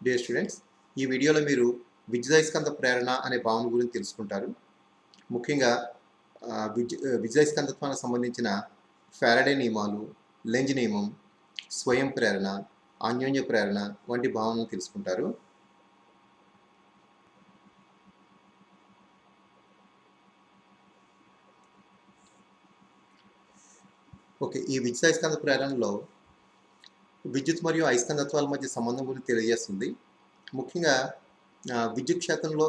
Dear students ఈ వీడియోలో మీరు విద్యుదయస్కంత ప్రేరణ అనే భావన గురించి తెలుసుకుంటారు. ముఖ్యంగా ఆ, విద్యు విద్యుదయస్కంతత్వానికి సంబంధించిన ఫారడే నియమాలు లెంజ్ నియమం స్వయం ప్రేరణ అన్యోన్య ప్రేరణ వంటి భావనలు తెలుసుకుంటారు. ఓకే ఈ విద్యుదయస్కంత ప్రేరణలో విద్యుత్ మరియు అయస్కంతత్వాల మధ్య సంబంధం గురించి తెలియజేస్తుంది. ముఖ్యంగా విద్యుత్ క్షేత్రంలో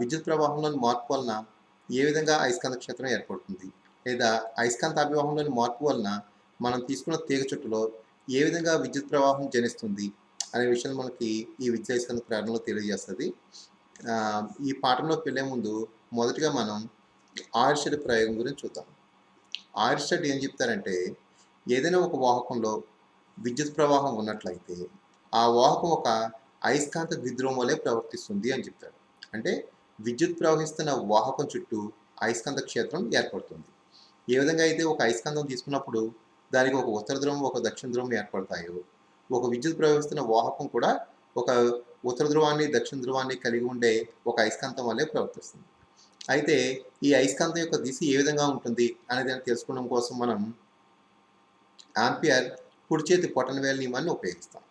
విద్యుత్ ప్రవాహంలోని మార్పు వలన ఏ విధంగా అయస్కాంత క్షేత్రం ఏర్పడుతుంది? లేదా అయస్కాంత అభివాహంలోని మార్పు వలన మనం తీసుకున్న తీగ చుట్టులో ఏ విధంగా విద్యుత్ ప్రవాహం జనిస్తుంది? అనే విషయం మనకి ఈ విద్యుత్ అయస్కాంత ప్రేరణలో తెలియజేస్తుంది. ఈ పాఠంలోకి వెళ్ళే ముందు మొదటిగా మనం ఆయిర్షెడ్ ప్రయోగం గురించి చూద్దాం. ఆయిర్షెడ్ ఏం చెప్తారంటే ఏదైనా ఒక వాహకంలో విద్యుత్ ప్రవాహం ఉన్నట్లయితే ఆ వాహకం ఒక అయస్కాంత ద్విధ్రువం వలె ప్రవర్తిస్తుంది అని చెప్తారు అంటే విద్యుత్ ప్రవహిస్తున్న వాహకం చుట్టూ అయస్కాంత క్షేత్రం ఏర్పడుతుంది. ఏ విధంగా అయితే ఒక అయస్కాంతం తీసుకున్నప్పుడు దానికి ఒక ఉత్తర ధ్రువం ఒక దక్షిణ ధ్రువం ఏర్పడతాయో ఒక విద్యుత్ ప్రవహిస్తున్న వాహకం కూడా ఒక ఉత్తర ధ్రువాన్ని దక్షిణ ధ్రువాన్ని కలిగి ఉండే ఒక అయస్కాంతం వల్లే ప్రవర్తిస్తుంది. అయితే ఈ అయస్కాంతం యొక్క దిశ ఏ విధంగా ఉంటుంది అనేది తెలుసుకోవడం కోసం మనం ఆంపియర్ కుడి చేతి వేల నియమాన్ని ఉపయోగిస్తాం.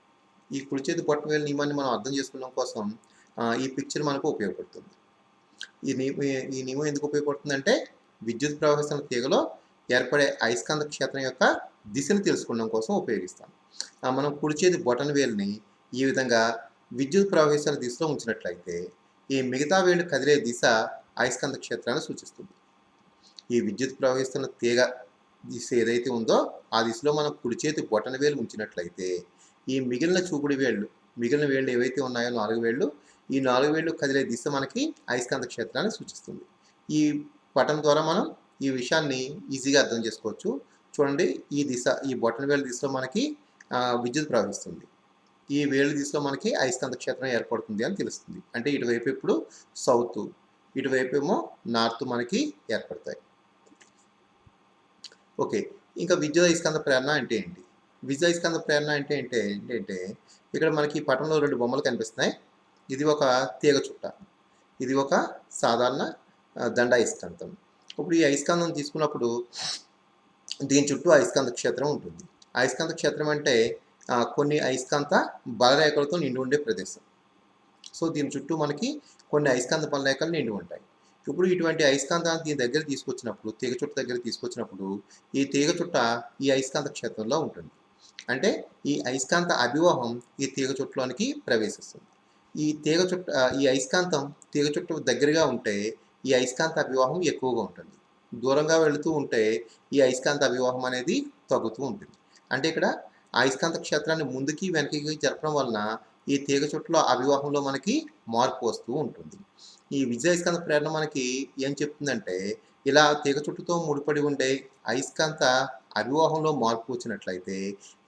ఈ కుడి చేతి వేల నియమాన్ని మనం అర్థం చేసుకోవడం కోసం ఈ పిక్చర్ మనకు ఉపయోగపడుతుంది. ఈ నియమం ఈ నియమం ఎందుకు ఉపయోగపడుతుందంటే విద్యుత్ ప్రవహిస్తున్న తీగలో ఏర్పడే అయస్కాంత క్షేత్రం యొక్క దిశను తెలుసుకోవడం కోసం ఉపయోగిస్తాం. మనం కుడి చేతి బొటన్ వేలుని ఈ విధంగా విద్యుత్ ప్రవహిస్తున్న దిశలో ఉంచినట్లయితే ఈ మిగతా వేలు కదిలే దిశ అయస్కాంత క్షేత్రాన్ని సూచిస్తుంది. ఈ విద్యుత్ ప్రవహిస్తున్న తీగ దిశ ఏదైతే ఉందో ఆ దిశలో మనం కుడి చేతి బొటన వేలు ఉంచినట్లయితే ఈ మిగిలిన చూపుడు వేళ్ళు మిగిలిన వేళ్ళు ఏవైతే ఉన్నాయో నాలుగు వేళ్ళు ఈ నాలుగు వేళ్ళు కదిలే దిశ మనకి అయస్కాంత క్షేత్రాన్ని సూచిస్తుంది. ఈ పటం ద్వారా మనం ఈ విషయాన్ని ఈజీగా అర్థం చేసుకోవచ్చు. చూడండి ఈ దిశ ఈ బొటన వేలు దిశలో మనకి విద్యుత్ ప్రవహిస్తుంది. ఈ వేలు దిశలో మనకి అయస్కాంత క్షేత్రం ఏర్పడుతుంది అని తెలుస్తుంది. అంటే ఇటువైపు ఇప్పుడు సౌత్ ఇటువైపు ఏమో నార్త్ మనకి ఏర్పడతాయి. ఓకే. ఇంకా విద్యుత్ అయస్కాంత ప్రేరణ అంటే ఏంటి? విద్యుత్ అయస్కాంత ప్రేరణ అంటే ఏంటి? ఏంటంటే ఇక్కడ మనకి పటంలో రెండు బొమ్మలు కనిపిస్తున్నాయి. ఇది ఒక తీగ చుట్ట. ఇది ఒక సాధారణ దండ అయస్కాంతం. ఇప్పుడు ఈ అయస్కాంతం తీసుకున్నప్పుడు దీని చుట్టూ అయస్కాంత క్షేత్రం ఉంటుంది. అయస్కాంత క్షేత్రం అంటే కొన్ని అయస్కాంత బలరేఖలతో నిండి ఉండే ప్రదేశం. సో దీని చుట్టూ మనకి కొన్ని అయస్కాంత బలరేఖలు నిండి ఉంటాయి. ఇప్పుడు ఇటువంటి అయస్కాంతాన్ని దీని దగ్గర తీసుకొచ్చినప్పుడు తీగ చుట్ట దగ్గర తీసుకొచ్చినప్పుడు ఈ తీగ చుట్ట ఈ అయస్కాంత క్షేత్రంలో ఉంటుంది. అంటే ఈ అయస్కాంత అభివాహం ఈ తీగ చుట్టలోనికి ప్రవేశిస్తుంది. ఈ తీగ చుట్ట ఈ అయస్కాంతం తీగ చుట్ట దగ్గరగా ఉంటే ఈ అయస్కాంత అభివాహం ఎక్కువగా ఉంటుంది. దూరంగా వెళుతూ ఉంటే ఈ అయస్కాంత అభివాహం అనేది తగ్గుతూ ఉంటుంది. అంటే ఇక్కడ అయస్కాంత క్షేత్రాన్ని ముందుకి వెనక్కి జరపడం వలన ఈ తీగ చుట్టలో అవివాహంలో మనకి మార్పు వస్తూ ఉంటుంది. ఈ విజయస్కాంత ప్రేరణ మనకి ఏం చెప్తుందంటే ఇలా తీగ చుట్టుతో ముడిపడి ఉండే అయస్కాంత అవివాహంలో మార్పు వచ్చినట్లయితే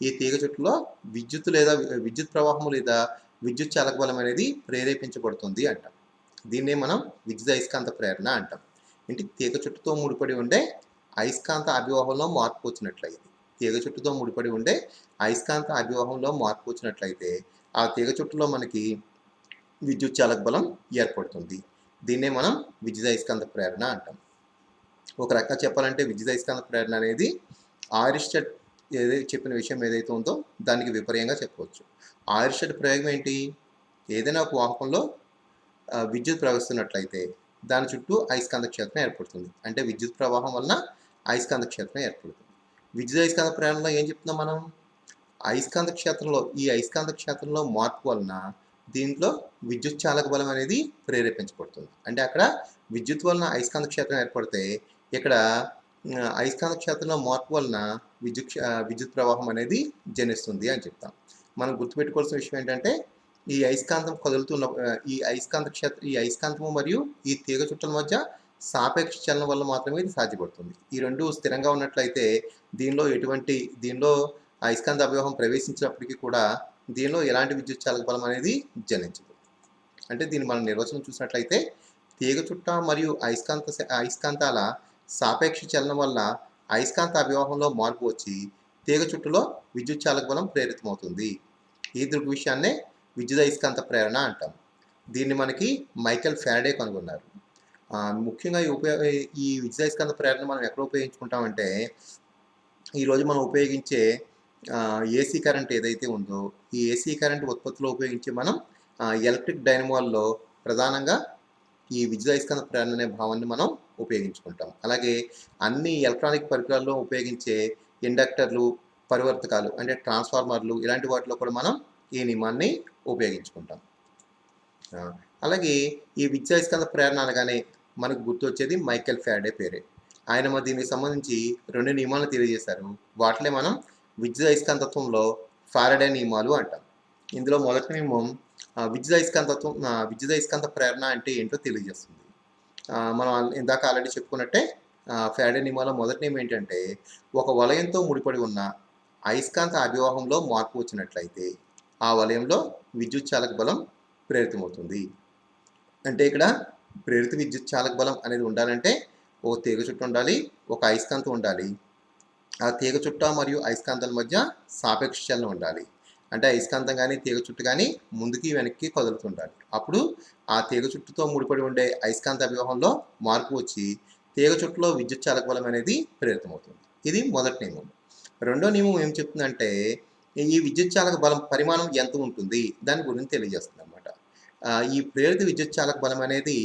ఈ తీగ చుట్టులో విద్యుత్ లేదా విద్యుత్ ప్రవాహం లేదా విద్యుత్ చాలక బలం అనేది ప్రేరేపించబడుతుంది అంటాం. దీన్నే మనం విద్యుత్ అయస్కాంత ప్రేరణ అంటాం. అంటే తీగ చుట్టుతో ముడిపడి ఉండే అయస్కాంత అభివాహంలో మార్పు వచ్చినట్లయితే తీగ చుట్టుతో ముడిపడి ఉండే అయస్కాంత అభివాహంలో మార్పు వచ్చినట్లయితే ఆ తీగ చుట్టూలో మనకి విద్యుత్ చాలక బలం ఏర్పడుతుంది. దీన్నే మనం విద్యుత్ అయస్కాంత ప్రేరణ అంటాం. ఒక రకంగా చెప్పాలంటే విద్యుత్ అయస్కాంత ప్రేరణ అనేది ఆరిస్టెడ్ ఏదైతే చెప్పిన విషయం ఏదైతే ఉందో దానికి విపర్యంగా చెప్పవచ్చు. ఆరిస్టెడ్ ప్రయోగం ఏంటి? ఏదైనా ఒక వాహకంలో విద్యుత్ ప్రవహిస్తున్నట్లయితే దాని చుట్టూ అయస్కాంత క్షేత్రం ఏర్పడుతుంది. అంటే విద్యుత్ ప్రవాహం వలన అయస్కాంత క్షేత్రం ఏర్పడుతుంది. విద్యుత్ అయస్కాంత ప్రేరణలో ఏం చెప్తున్నాం మనం? అయస్కాంత క్షేత్రంలో ఈ అయస్కాంత క్షేత్రంలో మార్పు వలన దీంట్లో విద్యుత్ చాలక బలం అనేది ప్రేరేపించబడుతుంది. అంటే అక్కడ విద్యుత్ వలన అయస్కాంత క్షేత్రం ఏర్పడితే ఇక్కడ అయస్కాంత క్షేత్రంలో మార్పు వలన విద్యుత్ విద్యుత్ ప్రవాహం అనేది జనిస్తుంది అని చెప్తాం. మనం గుర్తుపెట్టుకోవాల్సిన విషయం ఏంటంటే ఈ అయస్కాంతం కదులుతున్న ఈ అయస్కాంత క్షేత్ర ఈ అయస్కాంతము మరియు ఈ తీగ చుట్టల మధ్య సాపేక్ష చలనం వల్ల మాత్రమే ఇది సాధ్యపడుతుంది. ఈ రెండు స్థిరంగా ఉన్నట్లయితే దీనిలో ఎటువంటి దీనిలో అయస్కాంత అభివాహం ప్రవేశించినప్పటికీ కూడా దీనిలో ఎలాంటి విద్యుత్ చాలక బలం అనేది జనించదు. అంటే దీన్ని మనం నిర్వచనం చూసినట్లయితే తీగ చుట్ట మరియు అయస్కాంత అయస్కాంతాల సాపేక్ష చలనం వల్ల అయస్కాంత అభివాహంలో మార్పు వచ్చి తీగ చుట్టులో విద్యుత్ చాలక బలం ప్రేరితమవుతుంది. ఈ దృగ్విషయాన్నే విద్యుదయస్కాంత ప్రేరణ అంటాం. దీన్ని మనకి మైకెల్ ఫ్యారడే కనుగొన్నారు. ముఖ్యంగా ఈ ఉపయోగ ఈ విద్యుదయస్కాంత ప్రేరణ మనం ఎక్కడ ఉపయోగించుకుంటామంటే ఈరోజు మనం ఉపయోగించే ఏసీ కరెంట్ ఏదైతే ఉందో ఈ ఏసీ కరెంట్ ఉత్పత్తిలో ఉపయోగించే మనం ఎలక్ట్రిక్ డైనమాల్లో ప్రధానంగా ఈ విద్యుదయస్కాంత ప్రేరణ అనే భావాన్ని మనం ఉపయోగించుకుంటాం. అలాగే అన్ని ఎలక్ట్రానిక్ పరికరాల్లో ఉపయోగించే ఇండక్టర్లు పరివర్తకాలు అంటే ట్రాన్స్ఫార్మర్లు ఇలాంటి వాటిలో కూడా మనం ఈ నియమాన్ని ఉపయోగించుకుంటాం. అలాగే ఈ విద్యుదయస్కాంత ప్రేరణ అనగానే మనకు గుర్తొచ్చేది మైకెల్ ఫ్యాడే పేరే. ఆయన దీనికి సంబంధించి రెండు నియమాలను తెలియజేశారు. వాటిలో మనం విద్యుదయస్కాంతత్వంలో ఫారడే నియమాలు అంటాం. ఇందులో మొదటి నియమం విద్యుత్ అయస్కాంతత్వం విద్యుత్ అయస్కాంత ప్రేరణ అంటే ఏంటో తెలియజేస్తుంది. మనం ఇందాక ఆల్రెడీ చెప్పుకున్నట్టే ఆ, ఫ్యారడే నియమాలో మొదటి నియమం ఏంటంటే ఒక వలయంతో ముడిపడి ఉన్న అయస్కాంత అభివాహంలో మార్పు వచ్చినట్లయితే ఆ వలయంలో విద్యుత్ చాలక బలం ప్రేరితమవుతుంది. అంటే ఇక్కడ ప్రేరిత విద్యుత్ చాలక బలం అనేది ఉండాలంటే ఒక తీగ చుట్టూ ఉండాలి ఒక అయస్కాంతం ఉండాలి. ఆ తీగ చుట్ట మరియు అయస్కాంతాల మధ్య సాపేక్ష చలనం ఉండాలి. అంటే అయస్కాంతం కానీ తీగ చుట్టు కానీ ముందుకి వెనక్కి కదులుతుండాలి. అప్పుడు ఆ తీగ చుట్టుతో ముడిపడి ఉండే అయస్కాంత అభివాహంలో మార్పు వచ్చి తీగ చుట్టులో విద్యుత్ చాలక బలం అనేది ప్రేరితమవుతుంది. ఇది మొదటి నియమం. రెండో నియమం ఏం చెప్తుందంటే ఈ విద్యుత్ చాలక బలం పరిమాణం ఎంత ఉంటుంది? దాని గురించి తెలియజేస్తుంది అనమాట ఈ ప్రేరిత విద్యుత్ చాలక బలం అనేది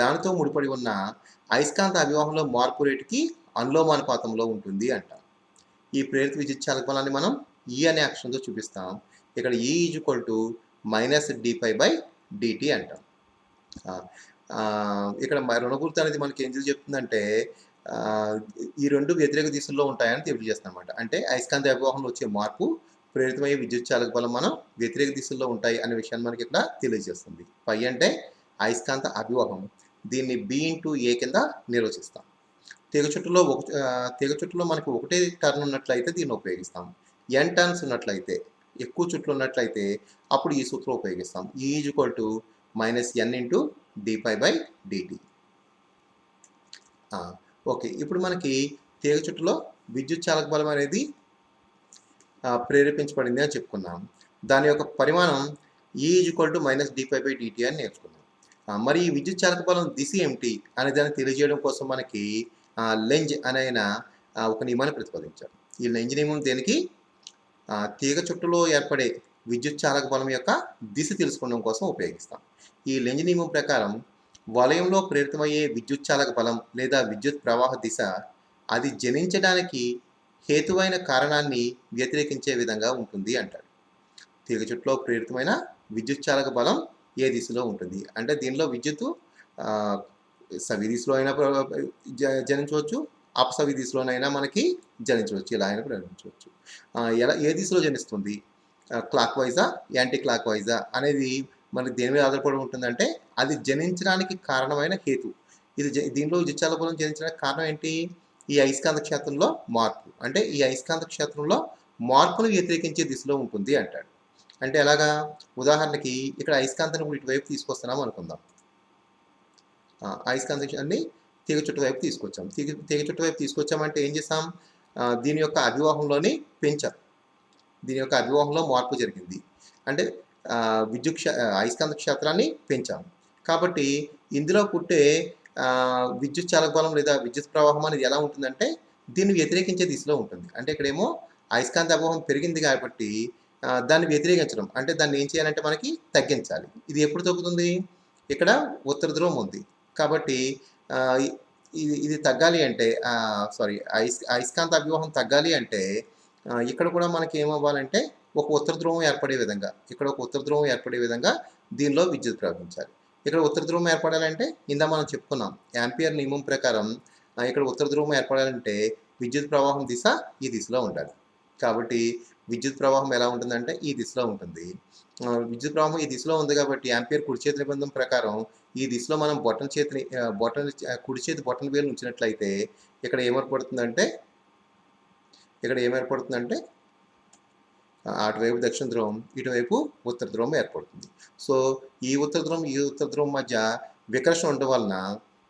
దానితో ముడిపడి ఉన్న అయస్కాంత అభివాహంలో మార్పు రేటుకి అనులోమానుపాతంలో ఉంటుంది అంట. ఈ ప్రేరిత విద్యుత్ చాలక బలాన్ని మనం ఈ అనే అక్షరంతో చూపిస్తాం. ఇక్కడ E is equal to minus d phi by dt అంటాం. ఇక్కడ రుణపూర్తి అనేది మనకి ఏం చెప్తుందంటే ఈ రెండు వ్యతిరేక దిశల్లో ఉంటాయని తెలియజేస్తుంది అనమాట అంటే అయస్కాంత అభివాహంలో వచ్చే మార్పు ప్రేరితమయ్యే విద్యుత్ చాలక బలం మనం వ్యతిరేక దిశల్లో ఉంటాయి అనే విషయాన్ని మనకి ఇక్కడ తెలియజేస్తుంది. పై అంటే అయస్కాంత అభివాహం. దీన్ని బి ఇంటూ ఏ కింద నిర్వచిస్తాం. తీగ చుట్టులో ఒక తీగ చుట్టులో మనకి ఒకటే టర్న్ ఉన్నట్లయితే దీన్ని ఉపయోగిస్తాం. ఎన్ టర్న్స్ ఉన్నట్లయితే ఎక్కువ చుట్లు ఉన్నట్లయితే అప్పుడు ఈ సూత్రం ఉపయోగిస్తాం. E is equal to minus N into d phi by dt okay. ఇప్పుడు మనకి తీగ చుట్టులో విద్యుత్ చాలక బలం అనేది ప్రేరేపించబడింది అని చెప్పుకున్నాం. దాని యొక్క పరిమాణం E is equal to minus d phi by dt అని నేర్చుకున్నాం. మరి ఈ విద్యుత్ చాలక బలం దిశ ఏమిటి అనే దాన్ని తెలియజేయడం కోసం మనకి లెంజ్ అని ఆయన ఒక నియమాన్ని ప్రతిపాదించారు. ఈ లెంజ్ నియమం దేనికి? తీగ చుట్టులో ఏర్పడే విద్యుత్ చాలక బలం యొక్క దిశ తెలుసుకోవడం కోసం ఉపయోగిస్తాం. ఈ లెంజ్ నియమం ప్రకారం వలయంలో ప్రేరితమయ్యే విద్యుత్ చాలక బలం లేదా విద్యుత్ ప్రవాహ దిశ అది జనించడానికి హేతువైన కారణాన్ని వ్యతిరేకించే విధంగా ఉంటుంది అంటాడు తీగ చుట్టూలో ప్రేరితమైన విద్యుత్ చాలక బలం ఏ దిశలో ఉంటుంది? అంటే దీనిలో విద్యుత్ సవి దిశలో అయినా ప్ర- జనించవచ్చు. అపసవి దిశలోనైనా మనకి జనించవచ్చు. ఇలా అయినా ప్రయాణించవచ్చు ఎలా ఏ దిశలో జనిస్తుంది? క్లాక్ వైజా యాంటీ క్లాక్ వైజా అనేది మనకి దేని మీద ఆధారపడి ఉంటుందంటే అది జనించడానికి కారణమైన హేతు. ఇది దీనిలో జిచ్చాల బలం జనించడానికి కారణం ఏంటి? ఈ అయస్కాంత క్షేత్రంలో మార్పు. అంటే ఈ అయస్కాంత క్షేత్రంలో మార్పును వ్యతిరేకించే దిశలో ఉంటుంది అంటాడు. అంటే ఎలాగా? ఉదాహరణకి ఇక్కడ అయస్కాంతాన్ని ఇటువైపు తీసుకొస్తున్నాం అనుకుందాం. ఆ, అయస్కాంతాన్ని తీగ చుట్టు వైపు తీసుకొచ్చాం. తీగ తీగ చుట్టు వైపు తీసుకొచ్చామంటే ఏం చేసాం దీని యొక్క అభివాహంలోని పెంచాం. దీని యొక్క అభివాహంలో మార్పు జరిగింది. అంటే విద్యుత్ క్షే అయస్కాంత క్షేత్రాన్ని పెంచాం. కాబట్టి ఇందులో పుట్టే విద్యుత్ చాలక బలం లేదా విద్యుత్ ప్రవాహం అనేది ఎలా ఉంటుందంటే దీన్ని వ్యతిరేకించే దిశలో ఉంటుంది. అంటే ఇక్కడేమో అయస్కాంత అభావం పెరిగింది కాబట్టి దాన్ని వ్యతిరేకించడం. అంటే దాన్ని ఏం చేయాలంటే మనకి తగ్గించాలి. ఇది ఎప్పుడు తగ్గుతుంది? ఇక్కడ ఉత్తర ధ్రువం ఉంది. కాబట్టి ఇది ఇది తగ్గాలి అంటే సారీ అయస్ అయస్కాంత అభివాహం తగ్గాలి అంటే ఇక్కడ కూడా మనకి ఏమవ్వాలంటే ఒక ఉత్తర ధ్రువం ఏర్పడే విధంగా ఇక్కడ ఒక ఉత్తర ధ్రువం ఏర్పడే విధంగా దీనిలో విద్యుత్ ప్రవహించాలి. ఇక్కడ ఉత్తర ధ్రువం ఏర్పడాలంటే ఇందా మనం చెప్పుకున్నాం యాంపియర్ నియమం ప్రకారం ఇక్కడ ఉత్తర ధ్రువం ఏర్పడాలంటే విద్యుత్ ప్రవాహం దిశ ఈ దిశలో ఉండాలి. కాబట్టి విద్యుత్ ప్రవాహం ఎలా ఉంటుందంటే ఈ దిశలో ఉంటుంది. విద్యుత్ ప్రవాహం ఈ దిశలో ఉంది కాబట్టి యాంపియర్ కుడి చేతి నిబంధన ప్రకారం ఈ దిశలో మనం బొటన్ చేతిని బొటన్ కుడి చేతి బొటన్ వేలు ఉంచినట్లయితే ఇక్కడ ఏమేర్పడుతుందంటే ఇక్కడ ఏమేర్పడుతుందంటే అటువైపు దక్షిణ ధ్రువం ఇటువైపు ఉత్తర ధ్రువం ఏర్పడుతుంది. సో ఈ ఉత్తర ధ్రువం ఈ ఉత్తర ధ్రువం మధ్య వికర్షణ ఉండడం వలన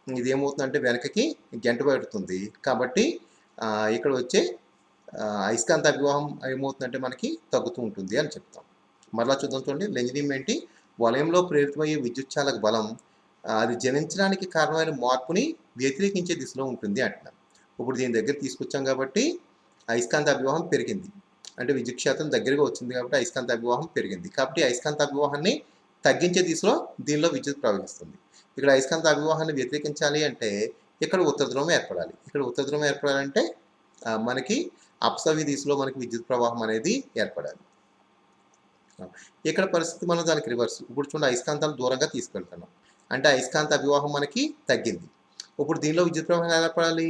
ఇది ఏమవుతుందంటే వెనకకి గంట పెడుతుంది. కాబట్టి ఇక్కడ వచ్చే అయస్కాంత వివాహం ఏమవుతుందంటే మనకి తగ్గుతూ ఉంటుంది అని చెప్తాం. మరలా చూద్దాం చూడండి. లెంజనీయం ఏంటి? వలయంలో ప్రేరితమయ్యే విద్యుచ్చాలక బలం అది జనించడానికి కారణమైన మార్పుని వ్యతిరేకించే దిశలో ఉంటుంది అంటున్నాం. ఇప్పుడు దీని దగ్గర తీసుకొచ్చాం కాబట్టి అయస్కాంత అభివాహం పెరిగింది. అంటే విద్యుత్ క్షేత్రం దగ్గరగా వచ్చింది కాబట్టి అయస్కాంత అభివాహం పెరిగింది. కాబట్టి అయస్కాంత అభివాహాన్ని తగ్గించే దిశలో దీనిలో విద్యుత్ ప్రవహిస్తుంది. ఇక్కడ అయస్కాంత అభివాహాన్ని వ్యతిరేకించాలి అంటే ఇక్కడ ఉత్తర ధ్రువం ఏర్పడాలి. ఇక్కడ ఉత్తర ధ్రువం ఏర్పడాలంటే మనకి అప్సవి దిశలో మనకి విద్యుత్ ప్రవాహం అనేది ఏర్పడాలి. ఇక్కడ పరిస్థితి మనం దానికి రివర్స్ ఇప్పుడు చూడండి అయస్కాంతాలు దూరంగా తీసుకెళ్తున్నాం. అంటే అయస్కాంత అభివాహం మనకి తగ్గింది. ఇప్పుడు దీనిలో విద్యుత్ ప్రవాహం ఏర్పడాలి?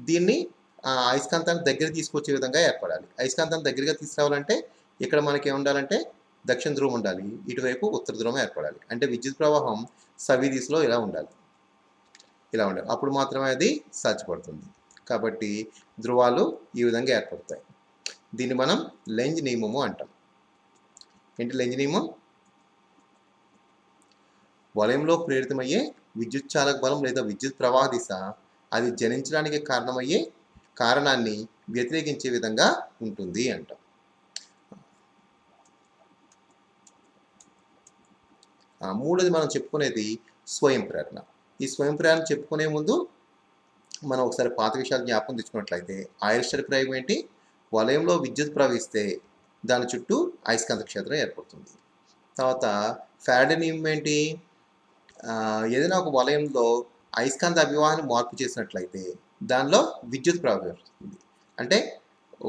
దీన్ని ఆ, అయస్కాంతాన్ని దగ్గర తీసుకొచ్చే విధంగా ఏర్పడాలి. అయస్కాంతాన్ని దగ్గరగా తీసుకురావాలంటే ఇక్కడ మనకి ఏముండాలంటే దక్షిణ ధ్రువం ఉండాలి. ఇటువైపు ఉత్తర ధ్రువం ఏర్పడాలి. అంటే విద్యుత్ ప్రవాహం సవి దిశలో ఇలా ఉండాలి. ఇలా ఉండాలి. అప్పుడు మాత్రమే అది సాధ్యపడుతుంది. కాబట్టి ధ్రువాలు ఈ విధంగా ఏర్పడతాయి. దీన్ని మనం లెంజ్ నియమము అంటాం. ఏంటి లెంజ్ నియమం? వలయంలో ప్రేరితమయ్యే విద్యుత్ చాలక బలం లేదా విద్యుత్ ప్రవాహ దిశ అది జనించడానికి కారణమయ్యే కారణాన్ని వ్యతిరేకించే విధంగా ఉంటుంది అంటాం. మూడోది మనం చెప్పుకునేది స్వయం ప్రేరణ ఈ స్వయం ప్రేరణ చెప్పుకునే ముందు మనం ఒకసారి పాత విషయాలు జ్ఞాపకం తెచ్చుకున్నట్లయితే ఆయిర్స్టర్ ప్రయోగం ఏంటి? వలయంలో విద్యుత్ ప్రవహిస్తే దాని చుట్టూ అయస్కాంత క్షేత్రం ఏర్పడుతుంది. తర్వాత ఫ్యారడే నియమం ఏంటి? ఏదైనా ఒక వలయంలో అయస్కాంత అభివాహాన్ని మార్పు చేసినట్లయితే దానిలో విద్యుత్ ప్రవహిస్తుంది అంటే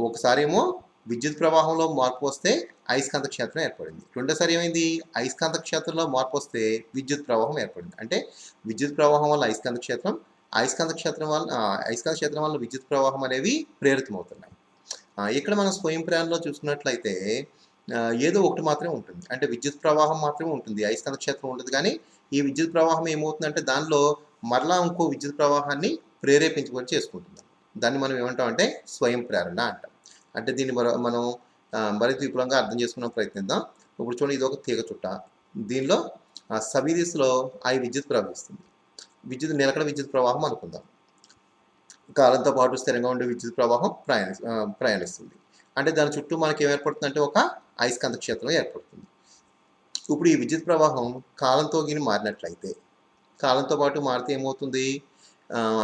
ఒకసారి ఏమో విద్యుత్ ప్రవాహంలో మార్పు వస్తే అయస్కాంత క్షేత్రం ఏర్పడింది. రెండోసారి ఏమైంది? అయస్కాంత క్షేత్రంలో మార్పు వస్తే విద్యుత్ ప్రవాహం ఏర్పడింది. అంటే విద్యుత్ ప్రవాహం వల్ల అయస్కాంత క్షేత్రం అయస్కాంత క్షేత్రం వల్ల అయస్కాంత క్షేత్రం వల్ల విద్యుత్ ప్రవాహం అనేవి ప్రేరితమవుతున్నాయి. ఇక్కడ మనం స్వయం ప్రేరణలో చూసుకున్నట్లయితే ఏదో ఒకటి మాత్రమే ఉంటుంది. అంటే విద్యుత్ ప్రవాహం మాత్రమే ఉంటుంది. అయస్కాంత క్షేత్రం ఉండదు కానీ ఈ విద్యుత్ ప్రవాహం ఏమవుతుందంటే దానిలో మరలా ఇంకో విద్యుత్ ప్రవాహాన్ని ప్రేరేపించుకొని చేసుకుంటుంది. దాన్ని మనం ఏమంటాం అంటే స్వయం ప్రేరణ అంటాం. అంటే దీన్ని మనం మరింత విపులంగా అర్థం చేసుకున్న ప్రయత్నిద్దాం. ఇప్పుడు చూడండి ఇది ఒక తీగ చుట్ట. దీనిలో ఆ ఆ విద్యుత్ ప్రవహిస్తుంది. విద్యుత్ నిలకడ విద్యుత్ ప్రవాహం అనుకుందాం. కాలంతో పాటు స్థిరంగా ఉండే విద్యుత్ ప్రవాహం ప్రయాణి ప్రయాణిస్తుంది. అంటే దాని చుట్టూ మనకి ఏం ఏర్పడుతుంది అంటే ఒక అయస్కాంత క్షేత్రం ఏర్పడుతుంది. ఇప్పుడు ఈ విద్యుత్ ప్రవాహం కాలంతో గిని మారినట్లయితే కాలంతో పాటు మారితే ఏమవుతుంది?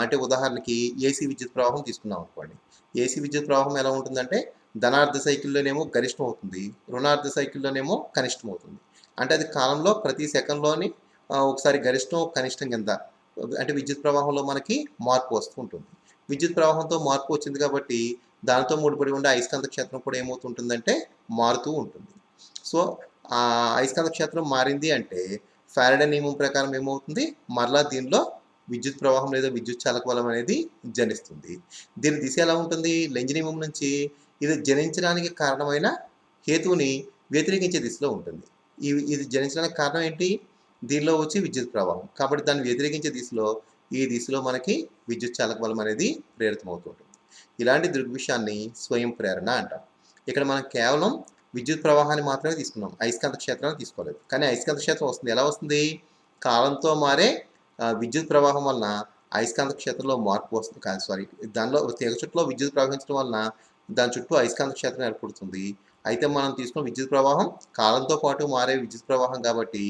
అంటే ఉదాహరణకి ఏసీ విద్యుత్ ప్రవాహం తీసుకున్నాం అనుకోండి. ఏసీ విద్యుత్ ప్రవాహం ఎలా ఉంటుందంటే ధనార్థ సైకిల్లోనేమో గరిష్టం అవుతుంది రుణార్థ సైకిల్లోనేమో కనిష్టం అవుతుంది అంటే అది కాలంలో ప్రతి సెకండ్లోని ఒకసారి గరిష్టం కనిష్టం కింద అంటే విద్యుత్ ప్రవాహంలో మనకి మార్పు వస్తూ ఉంటుంది విద్యుత్ ప్రవాహంతో మార్పు వచ్చింది కాబట్టి దానితో ముడిపడి ఉండే అయస్కాంత క్షేత్రం కూడా ఏమవుతుంటుందంటే మారుతూ ఉంటుంది. సో ఆ అయస్కాంత క్షేత్రం మారింది అంటే ఫారడే నియమం ప్రకారం ఏమవుతుంది? మరలా దీనిలో విద్యుత్ ప్రవాహం లేదా విద్యుత్ చాలక బలం అనేది జనిస్తుంది. దీని దిశ ఎలా ఉంటుంది? లెంజ్ నియమం నుంచి ఇది జనించడానికి కారణమైన హేతువుని వ్యతిరేకించే దిశలో ఉంటుంది. ఇది ఇది జనించడానికి కారణం ఏంటి? దీనిలో వచ్చి విద్యుత్ ప్రవాహం. కాబట్టి దాన్ని వ్యతిరేకించే దిశలో ఈ దిశలో మనకి విద్యుత్ చాలక బలం అనేది ప్రేరితమవుతుంటుంది. ఇలాంటి దృగ్విషయాన్ని స్వయం ప్రేరణ అంటాం ఇక్కడ మనం కేవలం విద్యుత్ ప్రవాహాన్ని మాత్రమే తీసుకున్నాం. అయస్కాంత క్షేత్రాన్ని తీసుకోలేదు. కానీ అయస్కాంత క్షేత్రం వస్తుంది. ఎలా వస్తుంది? కాలంతో మారే విద్యుత్ ప్రవాహం వలన అయస్కాంత క్షేత్రంలో మార్పు వస్తుంది. కాదు సారీ దానిలో తీగ చుట్టూ విద్యుత్ ప్రవహించడం వలన దాని చుట్టూ అయస్కాంత క్షేత్రం ఏర్పడుతుంది. అయితే మనం తీసుకున్న విద్యుత్ ప్రవాహం కాలంతో పాటు మారే విద్యుత్ ప్రవాహం కాబట్టి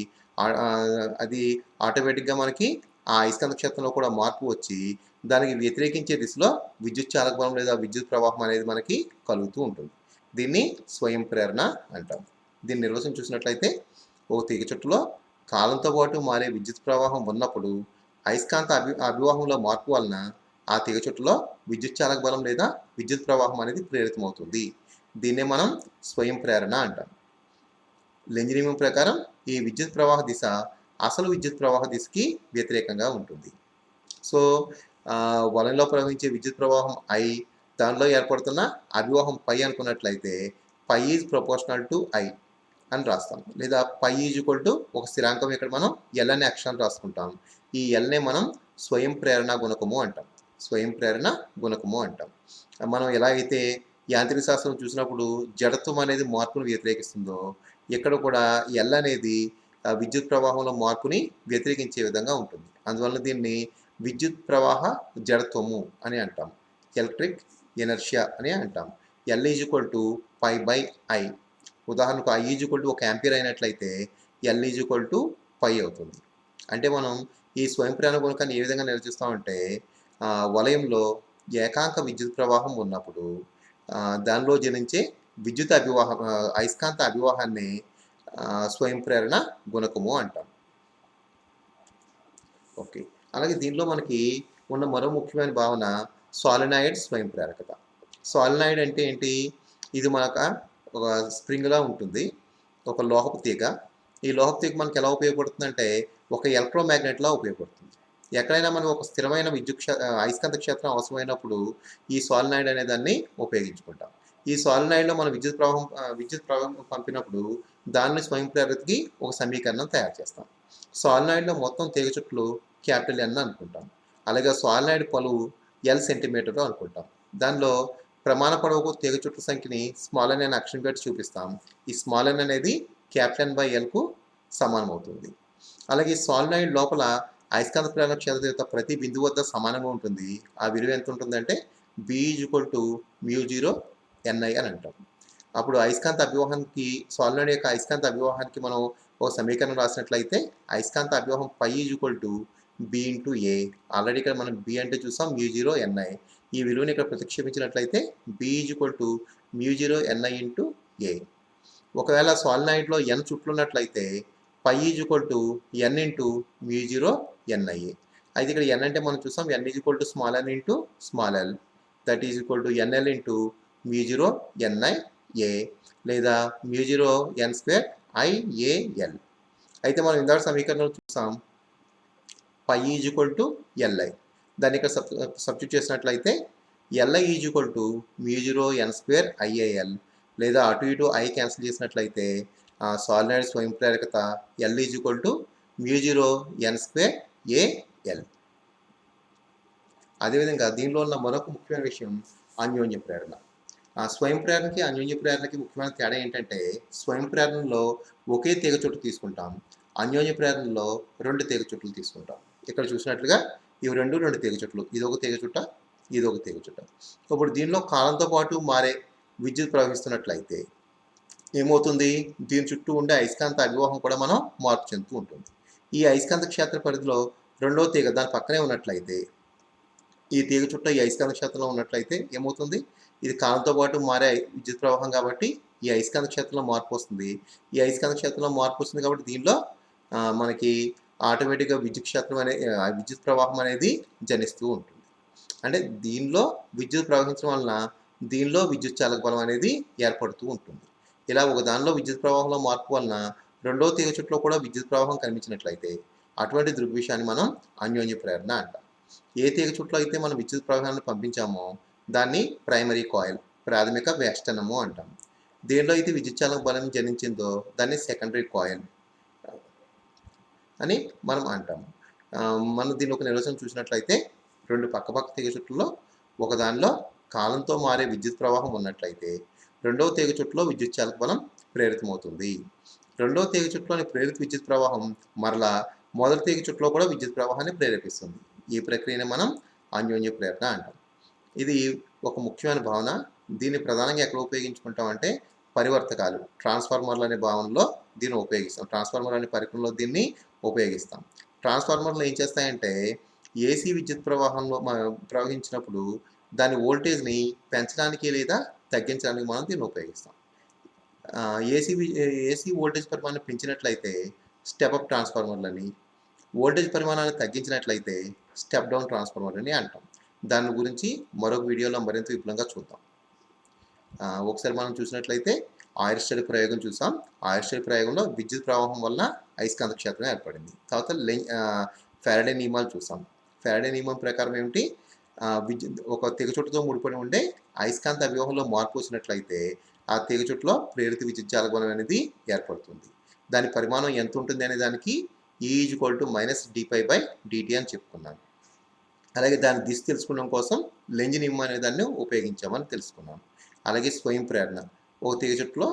అది ఆటోమేటిక్గా మనకి ఆ అయస్కాంత క్షేత్రంలో కూడా మార్పు వచ్చి దానికి వ్యతిరేకించే దిశలో విద్యుత్ చాలక బలం లేదా విద్యుత్ ప్రవాహం అనేది మనకి కలుగుతూ ఉంటుంది. దీన్ని స్వయం ప్రేరణ అంటాం. దీన్ని నిర్వచనం చూసినట్లయితే ఓ తీగ చుట్టులో కాలంతో పాటు మారే విద్యుత్ ప్రవాహం ఉన్నప్పుడు అయస్కాంత అభి అభివాహంలో మార్పు వలన ఆ తీగ చుట్టులో విద్యుత్ చాలక బలం లేదా విద్యుత్ ప్రవాహం అనేది ప్రేరితమవుతుంది. దీన్నే మనం స్వయం ప్రేరణ అంటాం. లెంజ్ నియమం ప్రకారం ఈ విద్యుత్ ప్రవాహ దిశ అసలు విద్యుత్ ప్రవాహ దిశకి వ్యతిరేకంగా ఉంటుంది. సో వలంలో ప్రవహించే విద్యుత్ ప్రవాహం ఐ దానిలో ఏర్పడుతున్న అభివాహం పై అనుకున్నట్లయితే phi is proportional to I అని రాస్తాం. లేదా పై ఈజ్ ఈక్వల్ టు ఒక స్థిరాంకం ఇక్కడ మనం ఎల్ అనే అక్షరాన్ని రాసుకుంటాం. ఈ ఎల్నే మనం స్వయం ప్రేరణ గుణకము అంటాం. స్వయం ప్రేరణ గుణకము అంటాం. మనం ఎలా అయితే యాంత్రిక శాస్త్రం చూసినప్పుడు జడత్వం అనేది మార్పును వ్యతిరేకిస్తుందో ఇక్కడ కూడా ఎల్ అనేది విద్యుత్ ప్రవాహంలో మార్పుని వ్యతిరేకించే విధంగా ఉంటుంది. అందువలన దీన్ని విద్యుత్ ప్రవాహ జడత్వము అని అంటాం. ఎలక్ట్రిక్ ఎనర్షియా అని అంటాం. L is equal to phi by I ఉదాహరణకు ఐ ఈజ్ ఈక్వల్ టు ఒక యాంపీర్ అయినట్లయితే L is equal to phi అవుతుంది. అంటే మనం ఈ స్వయం ప్రేరణ గుణకాన్ని ఏ విధంగా నిర్వచిస్తామంటే వలయంలో ఏకాంక విద్యుత్ ప్రవాహం ఉన్నప్పుడు దానిలో జనించే విద్యుత్ అభివాహం అయస్కాంత అభివాహాన్ని స్వయం ప్రేరణ గుణకము అంటాం. ఓకే. అలాగే దీనిలో మనకి ఉన్న మరో ముఖ్యమైన భావన సాలినాయిడ్ స్వయం ప్రేరకత సాలినాయిడ్ అంటే ఏంటి? ఇది మనకు ఒక స్ప్రింగ్లా ఉంటుంది. ఒక లోహపు తీగ. ఈ లోహపు తీగ మనకి ఎలా ఉపయోగపడుతుందంటే ఒక ఎలక్ట్రోమాగ్నెట్లా ఉపయోగపడుతుంది. ఎక్కడైనా మనం ఒక స్థిరమైన విద్యుత్ క్షే అయస్కాంత క్షేత్రం అవసరమైనప్పుడు ఈ సాలినాయిడ్ అనే దాన్ని ఉపయోగించుకుంటాం. ఈ సాలినాయిడ్లో మనం విద్యుత్ ప్రవాహం విద్యుత్ ప్రవాహం పంపినప్పుడు దాన్ని స్వయంప్రేరతకి ఒక సమీకరణం తయారు చేస్తాం. సాలినాయిడ్లో మొత్తం తీగ చుట్టూ క్యాపిటల్ ఎన్ అనుకుంటాం. అలాగే సాలినాయిడ్ పొడవు ఎల్ సెంటీమీటర్ అనుకుంటాం. దానిలో ప్రమాణ పొడవుకు తీగ చుట్టూ సంఖ్యని స్మాల్ ఎన్ అనే అక్షరం పెట్టి చూపిస్తాం. ఈ స్మాల్ ఎన్ అనేది క్యాపిటల్ ఎన్ బై ఎల్కు సమానం అవుతుంది అలాగే సాలినాయిడ్ లోపల అయస్కాంత ప్రేరణ క్షేత్ర యొక్క ప్రతి బిందువు వద్ద సమానంగా ఉంటుంది. ఆ విలువ ఎంత ఉంటుందంటే B equal to mu zero NI అని అంటాం. అప్పుడు అయస్కాంత అభివాహానికి సాలినాయిడ్ యొక్క అయస్కాంత అభివాహానికి మనం ఒక సమీకరణం రాసినట్లయితే అయస్కాంత అభివాహం phi equal to B into A already ఇక్కడ మనం బి అంటే చూసాం మ్యూ జీరో ఎన్ఐ ఈ విలువని ఇక్కడ ప్రతిక్షేపించినట్లయితే B equal to mu zero NI into A ఒకవేళ సాలినాయిడ్లో ఎన్ చుట్టూ ఉన్నట్లయితే phi equal to N into mu zero NI అయితే ఇక్కడ ఎన్ అంటే మనం చూసాం N is equal to small N into small L that is equal to NL into mu zero NI A లేదా mu zero N square IAL అయితే మనం ఇందాక సమీకరణంలో చూసాం. Phi is equal to LI దాన్ని ఇక్కడ సబ్ సబ్స్టిట్యూట్ చేసినట్లయితే LI is equal to mu zero N square IAL లేదా అటు ఇటు ఐ క్యాన్సిల్ చేసినట్లయితే సాలినాయిడ్ స్వయం ప్రేరకత L is equal to mu zero N square AL అదేవిధంగా దీనిలో ఉన్న మరొక ముఖ్యమైన విషయం అన్యోన్య ప్రేరణ. ఆ స్వయం ప్రేరణకి అన్యోన్య ప్రేరణకి ముఖ్యమైన తేడా ఏంటంటే స్వయం ప్రేరణలో ఒకే తీగ చుట్టు తీసుకుంటాం. అన్యోన్య ప్రేరణలో రెండు తీగ చుట్టలు తీసుకుంటాం. ఇక్కడ చూసినట్లుగా ఇవి రెండు రెండు తీగ చుట్టలు ఇది ఒక తీగ చుట్ట ఇది ఒక తీగ చుట్ట. ఇప్పుడు దీనిలో కాలంతో పాటు మారే విద్యుత్ ప్రవహిస్తున్నట్లయితే ఏమవుతుంది? దీని చుట్టూ ఉండే అయస్కాంత అభివాహం కూడా మనం మార్పు చెందుతూ ఉంటుంది. ఈ అయస్కాంత క్షేత్ర పరిధిలో రెండో తీగ దాని పక్కనే ఉన్నట్లయితే ఈ తీగ చుట్ట ఈ అయస్కాంత క్షేత్రంలో ఉన్నట్లయితే ఏమవుతుంది? ఇది కాలంతో పాటు మారే విద్యుత్ ప్రవాహం కాబట్టి ఈ అయస్కాంత క్షేత్రంలో మార్పు వస్తుంది. ఈ అయస్కాంత క్షేత్రంలో మార్పు వస్తుంది కాబట్టి దీనిలో మనకి ఆటోమేటిక్గా విద్యుత్ క్షేత్రం అనే ఆ, విద్యుత్ ప్రవాహం అనేది జనిస్తూ ఉంటుంది. అంటే దీనిలో విద్యుత్ ప్రవహించడం వలన దీనిలో విద్యుత్ చాలక బలం అనేది ఏర్పడుతూ ఉంటుంది. ఇలా ఒక దానిలో విద్యుత్ ప్రవాహంలో మార్పు వలన రెండో తీగ చుట్టులో కూడా విద్యుత్ ప్రవాహం కనిపించినట్లయితే అటువంటి దృగ్విషయాన్ని మనం అన్యోన్య ప్రేరణ అంటాం. ఏ తీగ చుట్లో అయితే మనం విద్యుత్ ప్రవాహాన్ని పంపించామో దాన్ని ప్రైమరీ కాయిల్ ప్రాథమిక వేష్టనము అంటాం దేనిలో అయితే విద్యుత్ చాలక బలం జనించిందో దాన్ని సెకండరీ కాయిల్ అని మనం అంటాం మనం దీని ఒక నిర్వచనం చూసినట్లయితే రెండు పక్కపక్క తీగ చుట్లలో ఒక దానిలో కాలంతో మారే విద్యుత్ ప్రవాహం ఉన్నట్లయితే రెండవ తీగ చుట్టులో విద్యుత్ చాలక బలం ప్రేరితమవుతుంది. రెండవ తీగ చుట్టులోని ప్రేరిత విద్యుత్ ప్రవాహం మరలా మొదటి తీగ చుట్టులో కూడా విద్యుత్ ప్రవాహాన్ని ప్రేరేపిస్తుంది. ఈ ప్రక్రియని మనం అన్యోన్య ప్రేరణ అంటాం. ఇది ఒక ముఖ్యమైన భావన. దీన్ని ప్రధానంగా ఎక్కడ ఉపయోగించుకుంటామంటే పరివర్తకాలు. ట్రాన్స్ఫార్మర్లు అనే భావనలో దీన్ని ఉపయోగిస్తాం. ట్రాన్స్ఫార్మర్ అనే పరికరంలో దీన్ని ఉపయోగిస్తాం. ట్రాన్స్ఫార్మర్లు ఏం చేస్తాయంటే ఏసీ విద్యుత్ ప్రవాహంలో ప్రవహించినప్పుడు దాని వోల్టేజ్ని పెంచడానికి లేదా తగ్గించడానికి మనం దీన్ని ఉపయోగిస్తాం. ఏసీ ఏసీ వోల్టేజ్ పరిమాణం పెంచినట్లయితే స్టెప్ అప్ ట్రాన్స్ఫార్మర్లని వోల్టేజ్ పరిమాణాన్ని తగ్గించినట్లయితే స్టెప్ డౌన్ ట్రాన్స్ఫార్మర్ అని అంటాం. దాని గురించి మరొక వీడియోలో మరింత విపులంగా చూద్దాం. ఒకసారి మనం చూసినట్లయితే ఆయిర్ ప్రయోగం చూసాం. ఆయిర్ ప్రయోగంలో విద్యుత్ ప్రవాహం వల్ల అయస్కాంత క్షేత్రం ఏర్పడింది. తర్వాత లెన్ ఫెరడే నియమాలు చూసాం. ఫెరడే నియమం ప్రకారం ఏమిటి? విద్యుత్ ఒక తెగచుట్టుతో ముడిపడి ఉండే అయస్కాంత వ్యూహంలో మార్పు వచ్చినట్లయితే ఆ తెగచుట్టులో ప్రేరిత విద్యుత్ జాలగమనం అనేది ఏర్పడుతుంది. దాని పరిమాణం ఎంత ఉంటుంది అనే దానికి e is equal to minus d phi by dt అని చెప్పుకున్నాను. అలాగే దాని దిశ తెలుసుకోవడం కోసం లెంజ్ నిమ్మ అనే దాన్ని ఉపయోగించామని తెలుసుకున్నాం. అలాగే స్వయం ప్రేరణ. ఒక తీగ చుట్టులో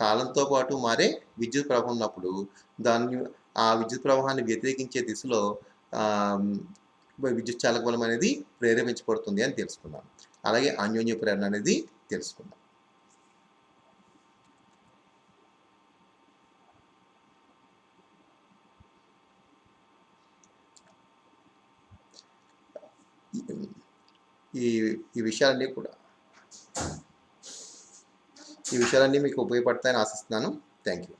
కాలంతో పాటు మారే విద్యుత్ ప్రవాహం ఉన్నప్పుడు దాన్ని ఆ విద్యుత్ ప్రవాహాన్ని వ్యతిరేకించే దిశలో విద్యుత్ చాలక బలం అనేది ప్రేరేపించబడుతుంది అని తెలుసుకున్నాం. అలాగే అన్యోన్య ప్రేరణ అనేది తెలుసుకున్నాం. ఈ ఈ విషయాలన్నీ కూడా. ఈ విషయాలన్నీ మీకు ఉపయోగపడతాయని ఆశిస్తున్నాను. Thank you